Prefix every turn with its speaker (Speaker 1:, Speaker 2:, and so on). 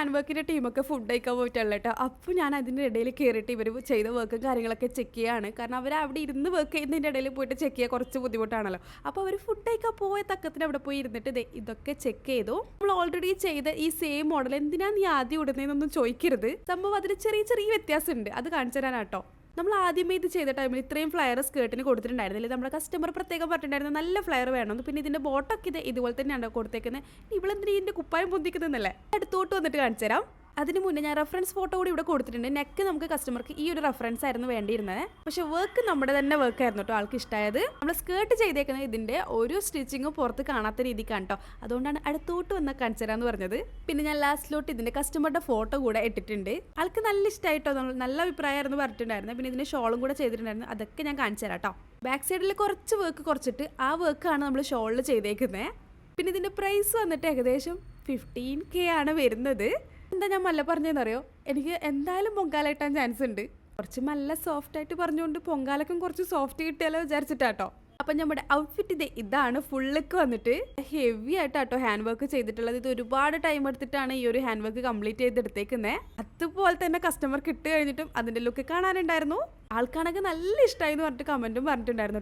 Speaker 1: Hand വർക്കിന്റെ ടീമൊക്കെ food കഴിക്കാൻ പോയിട്ടുള്ള കേട്ടോ അപ്പോൾ ഞാൻ അതിന്റെ ഇടയിൽ കയറിയിട്ട് ഇവർ ചെയ്ത വർക്കും കാര്യങ്ങളൊക്കെ ചെക്ക് ചെയ്യാണ്. കാരണം അവർ അവിടെ ഇരുന്ന് വർക്ക് ചെയ്യുന്നതിന്റെ ഇടയിൽ പോയിട്ട് ചെക്ക് ചെയ്യാൻ കുറച്ച് ബുദ്ധിമുട്ടാണല്ലോ. അപ്പോൾ അവർ ഫുഡ് കഴിക്കാൻ പോയ തക്കത്തിന് അവിടെ പോയി ഇരുന്നിട്ട് ഇതൊക്കെ ചെക്ക് ചെയ്തു. നമ്മൾ ഓൾറെഡി ചെയ്ത ഈ സെയിം മോഡൽ എന്തിനാണ് നീ ആദ്യം ഇടുന്നതെന്നൊന്നും ചോദിക്കരുത്. സംഭവം അതിന് ചെറിയ ചെറിയ വ്യത്യാസമുണ്ട്. അത് കാണിച്ചു തരാനാട്ടോ. നമ്മൾ ആദ്യമേ ഇത് ചെയ്ത ടൈമിൽ ഇത്രയും ഫ്ലയർ സ്കേർട്ടിന് കൊടുത്തിട്ടുണ്ടായിരുന്നില്ല. നമ്മുടെ കസ്റ്റമർ പ്രത്യേകം പറഞ്ഞിട്ടുണ്ടായിരുന്നു നല്ല ഫ്ലയർ വേണമെന്ന് പിന്നെ ഇതിന്റെ ബോട്ടൊക്കെ ഇത് ഇതുപോലെ തന്നെയാണ് കൊടുത്തേക്കുന്നത് ഇവളെന്തിനാ ഇതിന്റെ കുപ്പായം പൊന്തിക്കുന്നതല്ലേ അടുത്തോട്ട് വന്നിട്ട് കാണിച്ചു തരാം അതിന് മുന്നേ ഞാൻ റെഫറൻസ് ഫോട്ടോ കൂടി ഇവിടെ കൊടുത്തിട്ടുണ്ട്. നെക്ക് നമുക്ക് കസ്റ്റമർക്ക് ഈ ഒരു റെഫറൻസ് ആയിരുന്നു വേണ്ടിയിരുന്നത്. പക്ഷെ വർക്ക് നമ്മുടെ തന്നെ വർക്ക് ആയിരുന്നു കേട്ടോ ആൾക്ക് ഇഷ്ടമായത് നമ്മൾ സ്കേർട്ട് ചെയ്തേക്കുന്നത് ഇതിന്റെ ഒരു സ്റ്റിച്ചിങ് പുറത്ത് കാണാത്ത രീതിക്കാണ് കേട്ടോ അതുകൊണ്ടാണ് അടുത്തോട്ട് വന്ന കാണിച്ചു തരാന്ന് പറഞ്ഞത്. പിന്നെ ഞാൻ ലാസ്റ്റിലോട്ട് ഇതിന്റെ കസ്റ്റമറുടെ ഫോട്ടോ കൂടെ ഇട്ടിട്ടുണ്ട്. ആൾക്ക് നല്ല ഇഷ്ടമായിട്ടോ നല്ല അഭിപ്രായമായിരുന്നു പറഞ്ഞിട്ടുണ്ടായിരുന്നു പിന്നെ ഇതിന്റെ ഷോളും കൂടെ ചെയ്തിട്ടുണ്ടായിരുന്നു. അതൊക്കെ ഞാൻ കാണിച്ചു തരാം കേട്ടോ ബാക്ക് സൈഡിൽ കുറച്ച് വർക്ക് കുറച്ചിട്ട് ആ വർക്കാണ് നമ്മൾ ഷോളിൽ ചെയ്തേക്കുന്നത് പിന്നെ ഇതിന്റെ പ്രൈസ് വന്നിട്ട് ഏകദേശം ഫിഫ്റ്റീൻ കെ ആണ് വരുന്നത്. എന്താ ഞാൻ മല്ല പറഞ്ഞതെന്നറിയോ? എനിക്ക് എന്തായാലും പൊങ്കാല കിട്ടാൻ ചാൻസ് ഉണ്ട്. കുറച്ച് നല്ല സോഫ്റ്റ് ആയിട്ട് പറഞ്ഞുകൊണ്ട് പൊങ്കാലക്കും കുറച്ച് സോഫ്റ്റ് കിട്ടിയാലോ വിചാരിച്ചിട്ടാട്ടോ. അപ്പം നമ്മുടെ ഔട്ട്ഫിറ്റ് ഇത് ഇതാണ് ഫുള്ളൊക്കെ വന്നിട്ട് ഹെവി ആയിട്ടാട്ടോ ഹാൻഡ് വർക്ക് ചെയ്തിട്ടുള്ളത്. ഇത് ഒരുപാട് ടൈം എടുത്തിട്ടാണ് ഈ ഒരു ഹാൻഡ് വർക്ക് കംപ്ലീറ്റ് ചെയ്തെടുത്തേക്കുന്നത് അതുപോലെ തന്നെ കസ്റ്റമർക്ക് ഇട്ട് കഴിഞ്ഞിട്ടും അതിന്റെ ലുക്ക് കാണാനുണ്ടായിരുന്നു. ആൾക്കാണെങ്കിൽ നല്ല ഇഷ്ടമായി എന്ന് പറഞ്ഞിട്ട് കമന്റും പറഞ്ഞിട്ടുണ്ടായിരുന്നു.